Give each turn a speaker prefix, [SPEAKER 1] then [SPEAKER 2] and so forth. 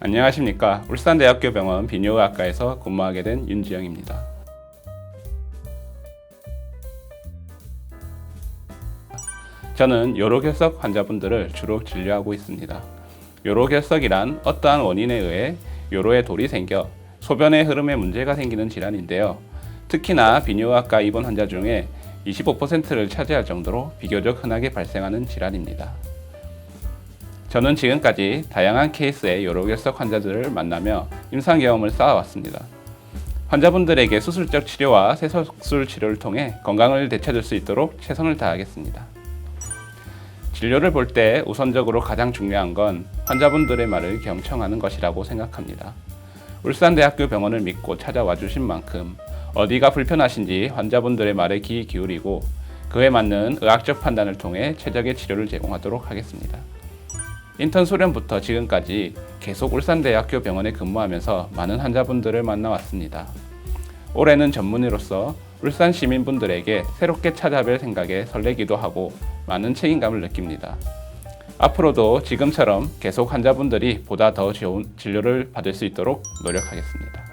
[SPEAKER 1] 안녕하십니까. 울산대학교 병원 비뇨의학과에서 근무하게 된 윤지영입니다. 저는 요로결석 환자분들을 주로 진료하고 있습니다. 요로결석이란 어떠한 원인에 의해 요로에 돌이 생겨 소변의 흐름에 문제가 생기는 질환인데요. 특히나 비뇨의학과 입원 환자 중에 25%를 차지할 정도로 비교적 흔하게 발생하는 질환입니다. 저는 지금까지 다양한 케이스의 요로결석 환자들을 만나며 임상 경험을 쌓아왔습니다. 환자분들에게 수술적 치료와 세척술 치료를 통해 건강을 되찾을 수 있도록 최선을 다하겠습니다. 진료를 볼 때 우선적으로 가장 중요한 건 환자분들의 말을 경청하는 것이라고 생각합니다. 울산대학교 병원을 믿고 찾아와 주신 만큼 어디가 불편하신지 환자분들의 말에 귀 기울이고 그에 맞는 의학적 판단을 통해 최적의 치료를 제공하도록 하겠습니다. 인턴 수련부터 지금까지 계속 울산대학교 병원에 근무하면서 많은 환자분들을 만나왔습니다. 올해는 전문의로서 울산 시민분들에게 새롭게 찾아뵐 생각에 설레기도 하고 많은 책임감을 느낍니다. 앞으로도 지금처럼 계속 환자분들이 보다 더 좋은 진료를 받을 수 있도록 노력하겠습니다.